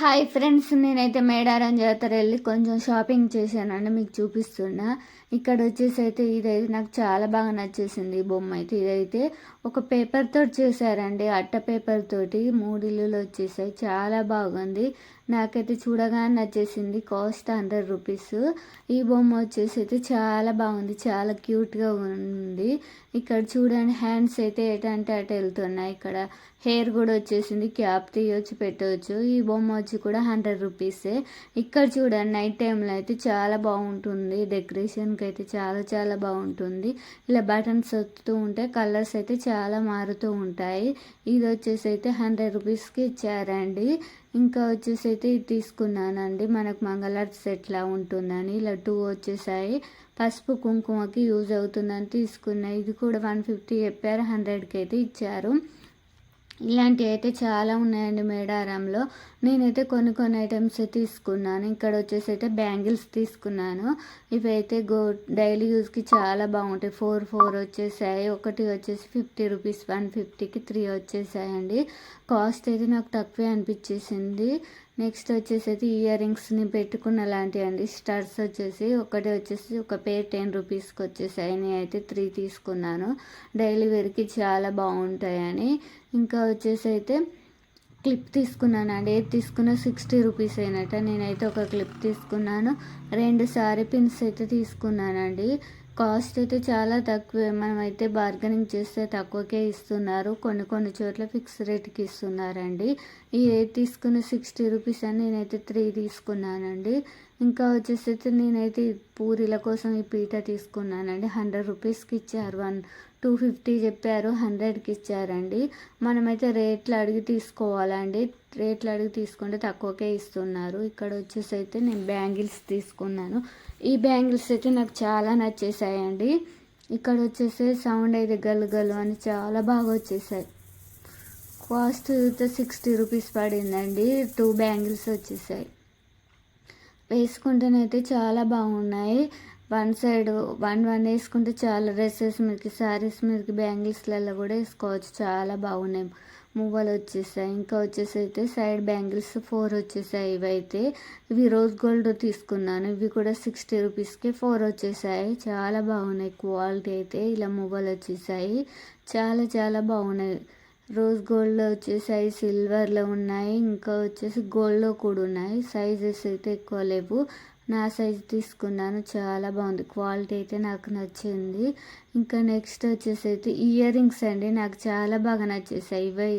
Hi friends నేనైతే మేడారం జాతర వెళ్ళి కొంచెం షాపింగ్ చేశానండి మీకు చూపిస్తున్నా. ఇక్కడ వచ్చేసి అయితే ఇదైతే నాకు చాలా బాగా నచ్చేసింది ఈ బొమ్మ అయితే ఇదైతే ఒక పేపర్ తోటి చేశారండి. అట్ట పేపర్ తోటి మూడు ఇల్లులు వచ్చేసాయి. చాలా బాగుంది. నాకైతే చూడగానే నచ్చేసింది. Cost hundred rupees. ఈ బొమ్మ వచ్చేసి అయితే చాలా బాగుంది. చాలా క్యూట్గా ఉంది. ఇక్కడ చూడండి హ్యాండ్స్ అయితే ఎటంటే అటు వెళ్తున్నాయి. ఇక్కడ హెయిర్ కూడా వచ్చేసింది. క్యాప్ తీయొచ్చు పెట్టవచ్చు ఈ బొమ్మ వచ్చి కూడా హండ్రెడ్ రూపీసే. ఇక్కడ చూడండి నైట్ టైంలో అయితే చాలా బాగుంటుంది డెకరేషన్ డెకరేషన్కి అయితే చాలా చాలా బాగుంటుంది. ఇలా బటన్స్ వస్తూ ఉంటే కలర్స్ అయితే చాలా మారుతూ ఉంటాయి. ఇది వచ్చేసి అయితే హండ్రెడ్ రూపీస్కి ఇచ్చారండి. ఇంకా వచ్చేసి అయితే ఇది తీసుకున్నానండి. మనకు మంగళార్తి సెట్లా ఉంటుందని. ఇలా టూ వచ్చేసాయి. పసుపు కుంకుమకి యూజ్ అవుతుందని తీసుకున్నా. ఇది కూడా వన్ ఫిఫ్టీ చెప్పారు. హండ్రెడ్కి అయితే ఇచ్చారు. ఇలాంటివి అయితే చాలా ఉన్నాయండి మేడారంలో. నేనైతే కొన్ని కొన్ని ఐటమ్స్ తీసుకున్నాను. ఇక్కడ వచ్చేసి అయితే బ్యాంగిల్స్ తీసుకున్నాను. ఇవైతే గో డైలీ యూస్కి చాలా బాగుంటాయి. ఫోర్ ఫోర్ వచ్చేసాయి. ఒకటి వచ్చేసి ఫిఫ్టీ రూపీస్ వన్ ఫిఫ్టీకి త్రీ వచ్చేసాయండి. కాస్ట్ అయితే నాకు తక్కువే అనిపించేసింది. నెక్స్ట్ వచ్చేసి అయితే ఇయర్ రింగ్స్ని పెట్టుకున్న లాంటివి అండి స్టార్స్ వచ్చేసి ఒకటి వచ్చేసి ఒక పేర్ టెన్ రూపీస్కి వచ్చేసాయి. నేను అయితే త్రీ తీసుకున్నాను. డైలీ వేర్కి చాలా బాగుంటాయని. ఇంకా వచ్చేసి అయితే క్లిప్ తీసుకున్నాను అండి. ఏది తీసుకున్నా సిక్స్టీ రూపీస్ అయినట్ట. నేనైతే ఒక క్లిప్ తీసుకున్నాను. రెండు సారీ పిన్స్ అయితే తీసుకున్నానండి. కాస్ట్ అయితే చాలా తక్కువే. మనమైతే బార్గెనింగ్ చేస్తే తక్కువకే ఇస్తున్నారు. కొన్ని కొన్ని చోట్ల ఫిక్స్ రేట్కి ఇస్తున్నారండి. ఈ ఎయిట్ తీసుకున్న సిక్స్టీ రూపీస్ అని నేనైతే త్రీ తీసుకున్నానండి. ఇంకా వచ్చేసి నేనైతే పూరీల కోసం ఈ పీట తీసుకున్నానండి. హండ్రెడ్ రూపీస్కి ఇచ్చారు. వన్ టూ ఫిఫ్టీ చెప్పారు. హండ్రెడ్కి ఇచ్చారండి. మనమైతే రేట్లు అడిగి తీసుకోవాలండి. రేట్లు అడిగి తీసుకుంటే తక్కువకే ఇస్తున్నారు. ఇక్కడ వచ్చేసి అయితే నేను బ్యాంగిల్స్ తీసుకున్నాను. ఈ బ్యాంగిల్స్ అయితే నాకు చాలా నచ్చేసాయండి. ఇక్కడ వచ్చేసి సౌండ్ అయితే గల్లు అని చాలా బాగా వచ్చేసాయి. కాస్ట్ అయితే సిక్స్టీ రూపీస్ పడిందండి. టూ బ్యాంగిల్స్ వచ్చేసాయి. వేసుకుంటేనైతే చాలా బాగున్నాయి. వన్ సైడ్ వన్ వన్ వేసుకుంటే చాలా డ్రెస్సెస్ మీదకి శారీస్ మీదకి బ్యాంగిల్స్లలో కూడా వేసుకోవచ్చు. చాలా బాగున్నాయి. మువ్వలు వచ్చేసాయి. ఇంకా వచ్చేసి అయితే సైడ్ బ్యాంగిల్స్ ఫోర్ వచ్చేసాయి. ఇవైతే ఇవి రోజ్ గోల్డ్ తీసుకున్నాను. ఇవి కూడా సిక్స్టీ రూపీస్కి ఫోర్ వచ్చేసాయి. చాలా బాగున్నాయి. క్వాలిటీ అయితే ఇలా మువ్వలు వచ్చేసాయి. చాలా చాలా బాగున్నాయి. రోజ్ గోల్డ్లో వచ్చేసాయి. సిల్వర్లో ఉన్నాయి. ఇంకా వచ్చేసి గోల్డ్లో కూడా ఉన్నాయి. సైజెస్ అయితే ఎక్కువ లేవు. నా సైజ్ తీసుకున్నాను. చాలా బాగుంది. క్వాలిటీ అయితే నాకు నచ్చింది. ఇంకా నెక్స్ట్ వచ్చేసి అయితే ఇయర్ రింగ్స్ అండి. నాకు చాలా బాగా నచ్చేసాయి. ఇవి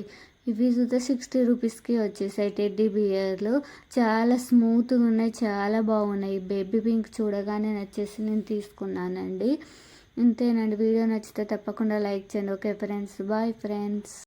ఇవి చూస్తే సిక్స్టీ రూపీస్కి వచ్చేసాయి టెడ్డీ బియర్లు చాలా స్మూత్గా ఉన్నాయి. చాలా బాగున్నాయి. బేబీ పింక్ చూడగానే నచ్చేసి నేను తీసుకున్నానండి. ఇంతేనండి. వీడియో నచ్చితే తప్పకుండా లైక్ చేయండి. Okay friends bye friends